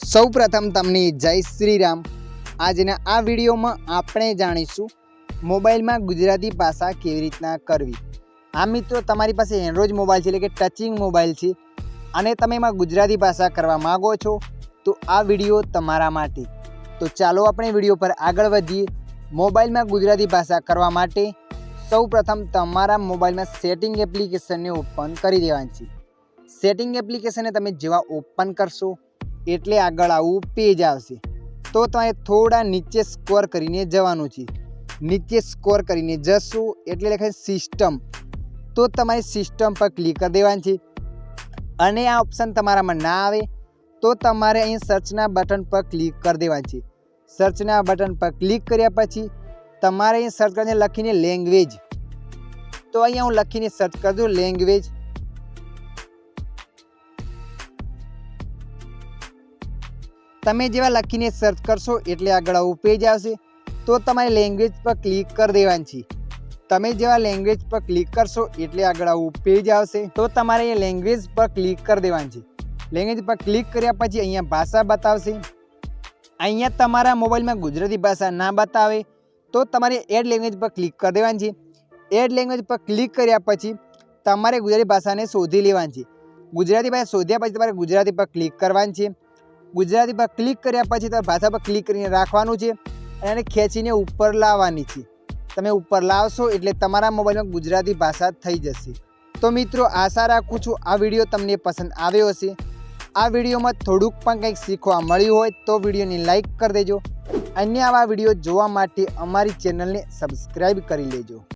સૌ પ્રથમ તમને જય શ્રી રામ આજના આ વિડીયોમાં આપણે જાણીશું મોબાઈલમાં ગુજરાતી ભાષા કેવી રીતના કરવી. આ મિત્રો, તમારી પાસે એન્ડ્રોઈડ મોબાઈલ છે એટલે કે ટચિંગ મોબાઈલ છે અને તમે એમાં ગુજરાતી ભાષા કરવા માગો છો, તો આ વીડિયો તમારા માટે. તો ચાલો આપણે વીડિયો પર આગળ વધીએ. મોબાઈલમાં ગુજરાતી ભાષા કરવા માટે સૌ પ્રથમ તમારા મોબાઈલમાં સેટિંગ એપ્લિકેશનને ઓપન કરી દેવાની છે. સેટિંગ એપ્લિકેશનને તમે જેવા ઓપન કરશો એટલે આગળ આવું પેજ આવશે. તો તમારે થોડા નીચે સ્કોર કરીને જવાનું છે. નીચે સ્કોર કરીને જશો એટલે લખાય સિસ્ટમ તો તમારી સિસ્ટમ પર ક્લિક કરી દેવાની છે. અને આ ઓપ્શન તમારામાં ના આવે, તો તમારે અહીં સર્ચના બટન પર ક્લિક કરી દેવાની છે. સર્ચના બટન પર ક્લિક કર્યા પછી તમારે અહીં સર્ચ કરીને લખીને લેંગ્વેજ તો અહીંયા હું લખીને સર્ચ કરી દઉં લેંગ્વેજ તમે જેવા લખીને સર્ચ કરશો એટલે આગળ આવું પેજ આવશે. તો તમારે લેંગ્વેજ પર ક્લિક કરી દેવાની છે. તમે જેવા લેંગ્વેજ પર ક્લિક કરશો એટલે આગળ આવું પેજ આવશે. તો તમારે એ લેંગ્વેજ પર ક્લિક કરી દેવાની છે. લેંગ્વેજ પર ક્લિક કર્યા પછી અહીંયા ભાષા બતાવશે. અહીંયા તમારા મોબાઈલમાં ગુજરાતી ભાષા ના બતાવે. તો તમારે એડ લેંગ્વેજ પર ક્લિક કરી દેવાની છે. એડ લેંગ્વેજ પર ક્લિક કર્યા પછી તમારે ગુજરાતી ભાષાને શોધી લેવાની છે. ગુજરાતી ભાષા શોધ્યા પછી તમારે ગુજરાતી પર ક્લિક કરવાની છે. ગુજરાતી પર ક્લિક કર્યા પછી તમારે ભાષા પર ક્લિક કરીને રાખવાનું છે અને એને ખેંચીને ઉપર લાવવાની છે. તમે ઉપર લાવશો એટલે તમારા મોબાઈલમાં ગુજરાતી ભાષા થઈ જશે. તો મિત્રો, આશા રાખું છું આ વીડિયો તમને પસંદ આવ્યો હશે. આ વિડીયોમાં થોડુંક પણ કંઈક શીખવા મળ્યું હોય તો વિડીયોને લાઇક કરી દેજો. અન્ય આવા વીડિયો જોવા માટે અમારી ચેનલને સબસ્ક્રાઈબ કરી લેજો.